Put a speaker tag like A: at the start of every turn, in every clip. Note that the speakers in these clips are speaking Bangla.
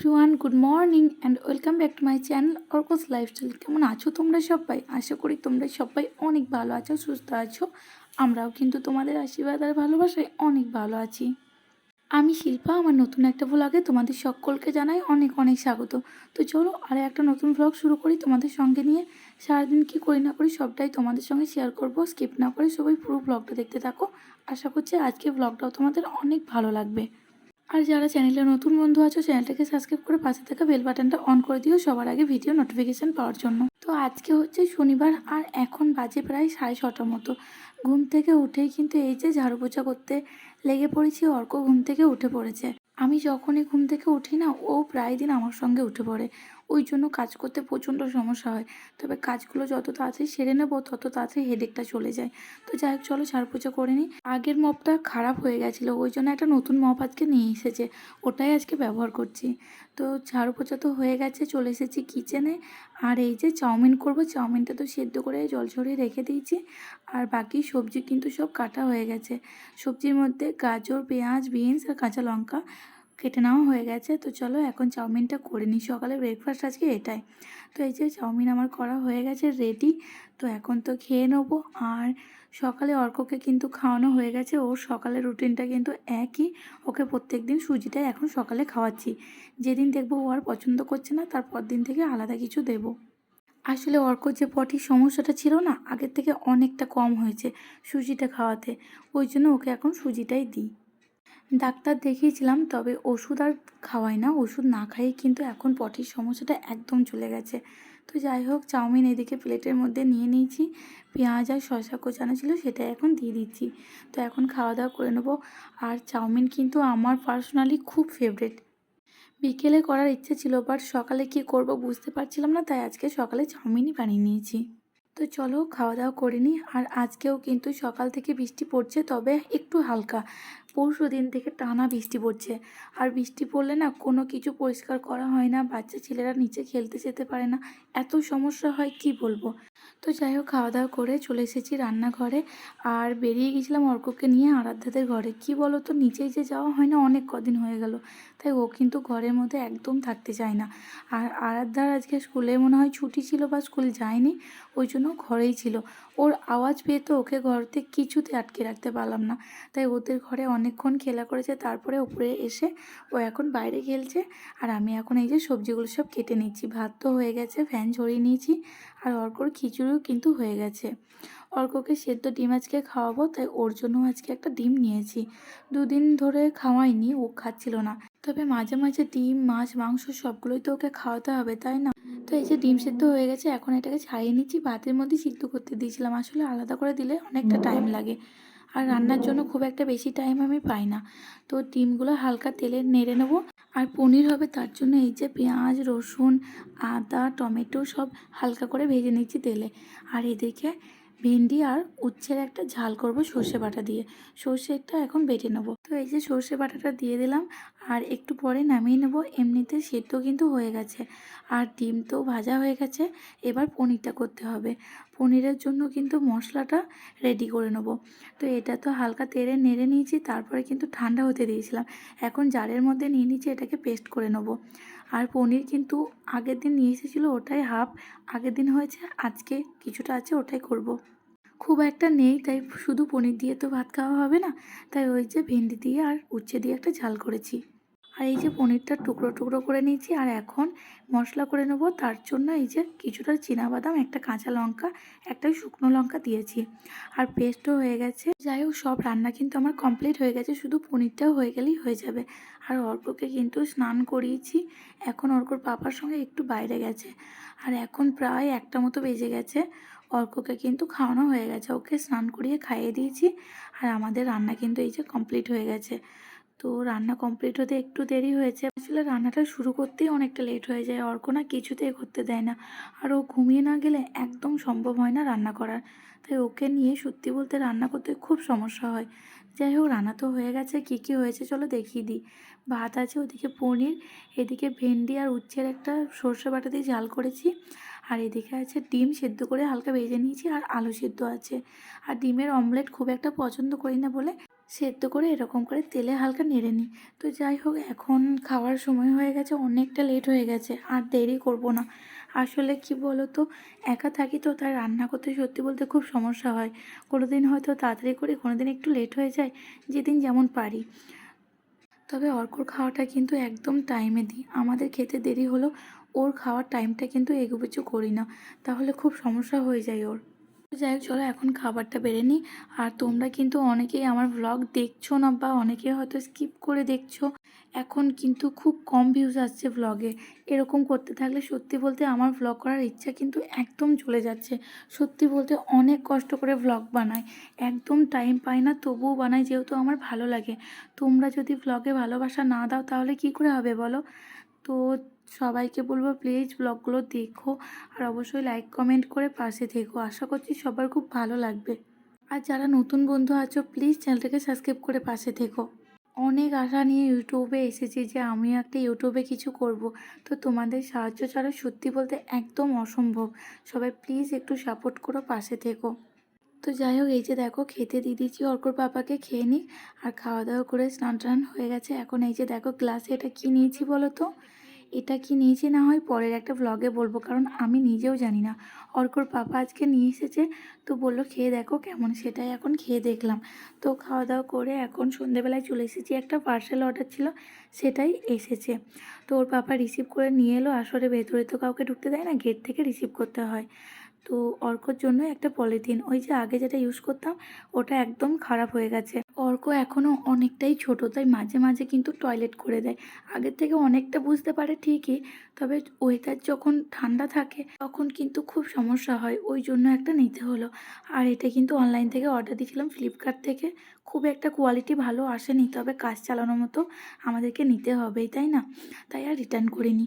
A: Everyone good morning and welcome back to my channel Arko's lifestyle কেমন আছো তোমরা সবাই? আশা করি তোমরা সবাই অনেক ভালো আছো, সুস্থ আছো। আমরাও কিন্তু তোমাদের আশীর্বাদ আর ভালোবাসায় অনেক ভালো আছি। আমি শিল্পা, আমার নতুন একটা ভ্লগে তোমাদের সকলকে জানাই অনেক অনেক স্বাগত। তো চলো, আর একটা নতুন ভ্লগ শুরু করি তোমাদের সঙ্গে নিয়ে। সারাদিন কী করি না করি সবটাই তোমাদের সঙ্গে শেয়ার করব স্কিপ না করে সবাই পুরো ভ্লগটা দেখতে থাকো। আশা করছি আজকে ভ্লগটাও তোমাদের অনেক ভালো লাগবে। আর যারা চ্যানেলে নতুন বন্ধু আছো, চ্যানেলটাকে সাবস্ক্রাইব করে পাশে থাকা বেল বাটনটা অন করে দিও সবার আগে ভিডিও নোটিফিকেশান পাওয়ার জন্য। তো আজকে হচ্ছে শনিবার আর এখন বাজে প্রায় সাড়ে ছটার মতো। ঘুম থেকে উঠেই কিন্তু এই যে ঝাড়ু পোছা করতে লেগে পড়েছি, অর্ক ঘুম থেকে উঠে পড়েছে। আমি যখনই ঘুম থেকে উঠি না, ও প্রায় দিন আমার সঙ্গে উঠে পড়ে। ওই জন্য কাজ করতে প্রচণ্ড সমস্যা হয়। তবে কাজগুলো যত তাড়াতাড়ি সেরে নেব, তত তাড়াতাড়ি হেডেকটা চলে যায়। তো যাই হোক, চলো ঝাড়ু পোছা করে নিই। আগের মপটা খারাপ হয়ে গেছিল, ওই জন্য একটা নতুন মপ আজকে নিয়ে এসেছে, ওটাই আজকে ব্যবহার করছি। তো ঝাড়ু পোছা তো হয়ে গেছে, চলে এসেছি কিচেনে আর এই যে চাউমিন করব, চাউমিনটা তো সেদ্ধ করে জল ছড়িয়ে রেখে দিয়েছি। আর বাকি সবজি কিন্তু সব কাটা হয়ে গেছে। সবজির মধ্যে গাজর, পেঁয়াজ, বিনস আর কাঁচা লঙ্কা কেটে নেওয়া হয়ে গেছে। তো চলো এখন চাউমিনটা করে নিই। সকালে ব্রেকফাস্ট আজকে এটাই। তো এই যে চাউমিন আমার করা হয়ে গেছে রেডি তো এখন তো খেয়ে নেব। আর সকালে অর্ককে কিন্তু খাওয়ানো হয়ে গেছে। ওর সকালের রুটিনটা কিন্তু একই। ওকে প্রত্যেক দিন সুজিটাই এখন সকালে খাওয়াচ্ছি। যেদিন দেখব ও আর পছন্দ করছে না তারপর দিন থেকে আলাদা কিছু দেবো। আসলে অর্ক যে পটির সমস্যাটা ছিল না, আগের থেকে অনেকটা কম হয়েছে সুজিটা খাওয়াতে। ওই জন্য ওকে এখন সুজিটাই দিই। ডাক্তার দেখিয়েছিলাম, তবে ওষুধ আর খাওয়াই না। ওষুধ না খাইয়ে কিন্তু এখন পটির সমস্যাটা একদম চলে গেছে। তো যাই হোক, চাউমিন এদিকে প্লেটের মধ্যে নিয়ে নিয়েছি। পেঁয়াজ আর শসা কোচানো ছিল, সেটা এখন দিয়ে দিচ্ছি। তো এখন খাওয়া দাওয়া করে নেব। আর চাউমিন কিন্তু আমার পার্সোনালি খুব ফেভারেট। বিকেলে করার ইচ্ছে ছিল, বাট সকালে কি করব বুঝতে পারছিলাম না, তাই আজকে সকালে চাউমিনই বানিয়ে নিয়েছি। তো চলো, খাওয়া দাওয়া করে নিই। আর আজকেও কিন্তু সকাল থেকে বৃষ্টি পড়ছে, তবে একটু হালকা। পরশু দিন থেকে টানা বৃষ্টি পড়ছে। আর বৃষ্টি পড়লে না কোনো কিছু পরিষ্কার করা হয় না, বাচ্চা ছেলেরা নিচে খেলতে যেতে পারে না। এত সমস্যা হয়, কি বলব? তো যাই হোক খাওয়া দাওয়া করে চলে এসেছি রান্নাঘরে। আর বেরিয়ে গেছিলাম অর্ককে নিয়ে আরাধ্যাদের ঘরে। কি বলো তো নিচেই যে যাওয়া হয় না, অনেক কদিন হয়ে গেল। তাই ও কিন্তু ঘরের মধ্যে একদম থাকতে চায় না। আর আরাধ্যার আজকে স্কুলে মনে হয় ছুটি ছিল বা স্কুল যায়নি, ওই জন্য ঘরেই ছিল। ওর আওয়াজ পেয়ে তো ওকে ঘরতে কিছুতে আটকে রাখতে পারলাম না। তাই ওদের ঘরে অনেকক্ষণ খেলা করেছে, তারপরে উপরে এসে ও এখন বাইরে খেলছে। আর আমি এখন এই যে সবজিগুলো সব কেটে নিচ্ছি। ভাত তো হয়ে গেছে, ফ্যান ঝরিয়ে নিয়েছি, আর অর্কর খিচুড়িও কিন্তু হয়ে গেছে। অর্ককে সেদ্ধ ডিম আজকে খাওয়াবো, তাই ওর জন্য আজকে একটা ডিম নিয়েছি। দুদিন ধরে খাওয়াইনি, ও খাচ্ছিল না। তবে মাঝে মাঝে ডিম, মাছ, মাংস সবগুলোই তো ওকে খাওয়াতে হবে, তাই না? তো এই যে ডিম সেদ্ধ হয়ে গেছে, এখন এটাকে ছাড়িয়ে নিচ্ছি, ভাতের মধ্যে সিদ্ধ করতে দিয়েছিলাম। আসলে আলাদা করে দিলে অনেকটা টাইম লাগে। আর রান্নার জন্য খুব একটা বেশি টাইম আমি পাই না। তো ডিমগুলো হালকা তেলে নেড়ে নেব। আর পনির হবে, তার জন্য এই যে পেঁয়াজ, রসুন, আদা, টমেটো সব হালকা করে ভেজে নিচ্ছি তেলে। আর এদিকে ভেন্ডি আর উচ্ছের একটা ঝাল করব সর্ষে বাটা দিয়ে। সর্ষেটা এখন বেটে নেব। তো এই যে সর্ষে বাটাটা দিয়ে দিলাম, আর একটু পরে নামিয়ে নেব। এমনিতে সেদ্ধ কিন্তু হয়ে গেছে, আর ডিম তো ভাজা হয়ে গেছে। এবার পনিরটা করতে হবে। পনিরের জন্য কিন্তু মশলাটা রেডি করে নেব। তো এটা তো হালকা তেলে নেড়ে নিয়েছি, তারপরে কিন্তু ঠান্ডা হতে দিয়েছিলাম। এখন জারের মধ্যে নিয়ে নিচ্ছি এটাকে পেস্ট করে নেব। আর পনির কিন্তু আগের দিন নিয়ে এসেছিল, ওটাই হাফ। আগের দিন হয়েছে, আজকে কিছুটা আছে, ওটাই করব। খুব একটা নেই, তাই শুধু পনির দিয়ে তো ভাত খাওয়া হবে না, তাই ওই যে ভেন্ডি দিয়ে আর উচ্ছে দিয়ে একটা ঝাল করেছি। আর এই যে পনিরটা টুকরো টুকরো করে নিয়েছি, আর এখন মশলা করে নেব, তার জন্য এই যে কিছুটা বাদাম একটা কাঁচা লঙ্কা একটা শুকনো লঙ্কা দিয়েছি। আর পেস্টও হয়ে গেছে। যাই হোক, সব রান্না কিন্তু আমার কমপ্লিট হয়ে গেছে, শুধু পনিরটাও হয়ে গেলেই হয়ে যাবে। আর অর্ককে কিন্তু স্নান করিয়েছি, এখন অর্কর পাপার সঙ্গে একটু বাইরে গেছে, আর এখন প্রায় একটা মতো বেজে গেছে। অর্ককে কিন্তু খাওয়ানো হয়ে গেছে। ওকে স্নান করিয়ে খাইয়ে দিয়েছি আর আমাদের রান্না কিন্তু এই যে কমপ্লিট হয়ে গেছে। তো রান্না কমপ্লিট হতে একটু দেরি হয়েছে। আসলে রান্নাটা শুরু করতেই অনেকটা লেট হয়ে যায়। অর্ক না কিছুতেই করতে দেয় না। আর ও ঘুমিয়ে না গেলে একদম সম্ভব হয় না রান্না করার। তাই ওকে নিয়ে সত্যি বলতে রান্না করতে খুব সমস্যা হয়। যাই হোক, রান্না তো হয়ে গেছে। কী কী হয়েছে চলো দেখিয়ে দিই। ভাত আছে ওদিকে পনির, এদিকে ভেন্ডি আর উচ্ছের একটা সর্ষে বাটা দিয়ে ঝাল করেছি। আর এদিকে আছে ডিম সেদ্ধ করে হালকা ভেজে নিয়েছি আর আলু সেদ্ধ আছে। আর ডিমের অমলেট খুব একটা পছন্দ করি না বলে সেদ্ধ করে এরকম করে তেলে হালকা নেড়ে নিই। তো যাই হোক, এখন খাওয়ার সময় হয়ে গেছে, অনেকটা লেট হয়ে গেছে, আর দেরি করব না। আসলে কি বলো তো একা থাকি তো তাই রান্না করতে সত্যি বলতে খুব সমস্যা হয়। কোনো দিন হয়তো তাড়াতাড়ি করি কোনো দিন একটু লেট হয়ে যায়, যেদিন যেমন পারি। তবে অর্কর খাওয়াটা কিন্তু একদম টাইমে দিই। আমাদের খেতে দেরি হলো, ওর খাওয়ার টাইমটা কিন্তু এগুপিছু করি না। তাহলে খুব সমস্যা হয়ে যায় ওর। যাই হোক, চলো এখন খাবারটা বেড়ে নিই। আর তোমরা কিন্তু অনেকেই আমার ভ্লগ দেখছ না বা অনেকে হয়তো স্কিপ করে দেখছ। এখন কিন্তু খুব কম ভিউজ আসছে ভ্লগে এরকম করতে থাকলে সত্যি বলতে আমার ভ্লগ করার ইচ্ছা কিন্তু একদম চলে যাচ্ছে। সত্যি বলতে অনেক কষ্ট করে ভ্লগ বানাই। একদম টাইম পাই না, তবুও বানাই যেহেতু আমার ভালো লাগে। তোমরা যদি ভ্লগে ভালোবাসা না দাও তাহলে কি করে হবে বলো? তো সবাইকে বলব প্লিজ ব্লগগুলো দেখো আর অবশ্যই লাইক কমেন্ট করে পাশে থেকো। আশা করছি সবার খুব ভালো লাগবে। আর যারা নতুন বন্ধু আছো প্লিজ চ্যানেলটাকে সাবস্ক্রাইব করে পাশে থেকো। অনেক আশা নিয়ে ইউটিউবে এসেছি যে আমি একটা ইউটিউবে কিছু করব। তো তোমাদের সাহায্য ছাড়া সত্যি বলতে একদম অসম্ভব। সবাই প্লিজ একটু সাপোর্ট করো, পাশে থেকো। তো যাই হোক, এই যে দেখো, খেতে দিয়ে দিচ্ছি অর্কর পাপাকে খেয়ে নিই আর খাওয়া দাওয়া করে স্নান টান হয়ে গেছে। এখন এই যে দেখো, গ্লাসে এটা কী নিয়েছি বলো তো? এটা কি নিয়েছি না হয় পরের একটা ব্লগে বলব, কারণ আমি নিজেও জানি না। অর্কর পাপা আজকে নিয়ে এসেছে, তো বলল, খেয়ে দেখো কেমন। সেটাই এখন খেয়ে দেখলাম। তো খাওয়া দাওয়া করে এখন সন্ধেবেলায় চলে এসেছি, একটা পার্সেল অর্ডার ছিল, সেটাই এসেছে। তো ওর পাপা রিসিভ করে নিয়ে এলো আসলে ভেতরে তো কাউকে ঢুকতে দেয় না গেট থেকে রিসিভ করতে হয়। তো অর্কর জন্য একটা পলিথিন। ওই যে আগে যেটা ইউজ করতাম, ওটা একদম খারাপ হয়ে গেছে। অর্ক এখনও অনেকটাই ছোট, তাই মাঝে মাঝে কিন্তু টয়লেট করে দেয়। আগের থেকে অনেকটা বুঝতে পারে ঠিকই, তবে ওয়েদার যখন ঠান্ডা থাকে, তখন কিন্তু খুব সমস্যা হয়। ওই জন্য একটা নিতে হলো। আর এটা কিন্তু অনলাইন থেকে অর্ডার দিয়েছিলাম ফ্লিপকার্ট থেকে। খুব একটা কোয়ালিটি ভালো আসেনি, তবে কাজ চালানোর মতো আমাদেরকে নিতে হবেই, তাই না? তাই আর রিটার্ন করিনি।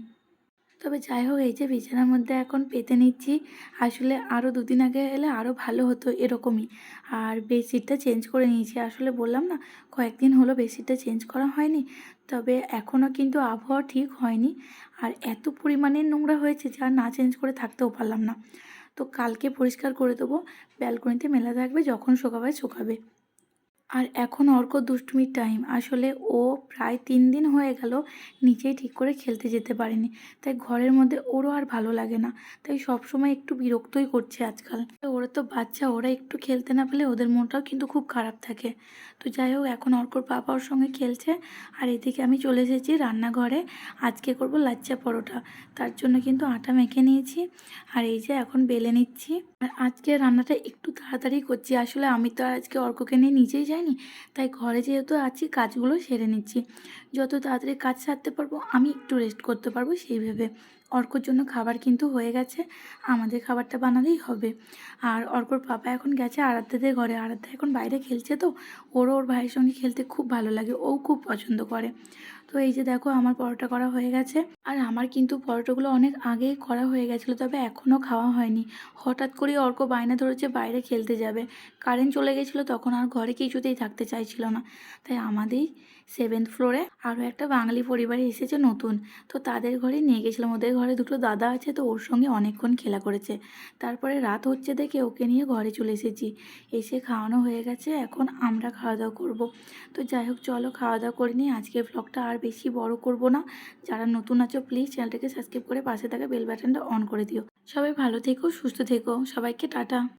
A: তবে যাই হোক এই যে বিছানার মধ্যে এখন পেতে নিচ্ছি। আসলে আরও দুদিন আগে এলে আরও ভালো হতো এরকমই। আর বেডশিটটা চেঞ্জ করে নিয়েছি। আসলে বললাম না, কয়েকদিন হলো বেডশিটটা চেঞ্জ করা হয়নি। তবে এখনও কিন্তু আবহাওয়া ঠিক হয়নি। আর এত পরিমাণে নোংরা হয়েছে যে না চেঞ্জ করে থাকতেও পারলাম না। তো কালকে পরিষ্কার করে দেবো। ব্যালকনিতে মেলা থাকবে, যখন শোকাবে শোকাবে। আর এখন অর্ক দুষ্টুমির টাইম আসলে ও প্রায় তিন দিন হয়ে গেল নিজেই ঠিক করে খেলতে যেতে পারেনি। তাই ঘরের মধ্যে ওরও আর ভালো লাগে না। তাই সবসময় একটু বিরক্তই করছে আজকাল। ওরা তো বাচ্চা, ওরা একটু খেলতে না পেলে ওদের মনটাও কিন্তু খুব খারাপ থাকে। তো যাই হোক, এখন অর্কর পাপা ওর সঙ্গে খেলছে আর এদিকে আমি চলে এসেছি রান্নাঘরে। আজকে করব লাচ্চা পরোটা। তার জন্য কিন্তু আটা মেখে নিয়েছি আর এই যে এখন বেলে নিচ্ছি। আর আজকে রান্নাটা একটু তাড়াতাড়ি করছি। আসলে আমি তো আজকে অর্ককে নিয়ে নিজেই যাইনি তাই ঘরে যেহেতু আছি, কাজগুলো সেরে নিচ্ছি। যত তাড়াতাড়ি কাজ সারতে পারব, আমি একটু রেস্ট করতে পারব সেইভাবে অর্কর জন্য খাবার কিন্তু হয়ে গেছে, আমাদের খাবারটা বানালেই হবে। আর অর্কর পাপা এখন গেছে আরাধ্যাদের ঘরে। আরাধ্যা এখন বাইরে খেলছে তো, ওরও ওর ভাইয়ের সঙ্গে খেলতে খুব ভালো লাগে, ও খুব পছন্দ করে। তো এই যে দেখো আমার পরোটা করা হয়ে গেছে। আর আমার কিন্তু পরোটাগুলো অনেক আগেই করা হয়ে গেছিল, তবে এখনও খাওয়া হয়নি। হঠাৎ করেই অর্ক বায়না ধরেছে বাইরে খেলতে যাবে। কারেন্ট চলে গেছিল, তখন আর ঘরে কিছুতেই থাকতে চাইছিল না। তাই আমাদেরই সেভেন্থ ফ্লোরে আরও একটা বাঙালি পরিবারে এসেছে নতুন। তো তাদের ঘরে নিয়ে গেছিলাম। ওদের ঘরে দুটো দাদা আছে, তো ওর সঙ্গে অনেকক্ষণ খেলা করেছে। তারপরে রাত হচ্ছে দেখে ওকে নিয়ে ঘরে চলে এসেছি। এসে খাওয়ানো হয়ে গেছে, এখন আমরা খাওয়া দাওয়া করব। তো যাই হোক, চলো খাওয়া দাওয়া করে নিই। আজকের ব্লগটা আর বেশি বড় করব না। যারা নতুন আছো প্লিজ চ্যানেলটাকে সাবস্ক্রাইব করে পাশে থাকা বেল বাটনটা অন করে দিও। সবাই ভালো থেকো, সুস্থ থেকো। সবাইকে টাটা।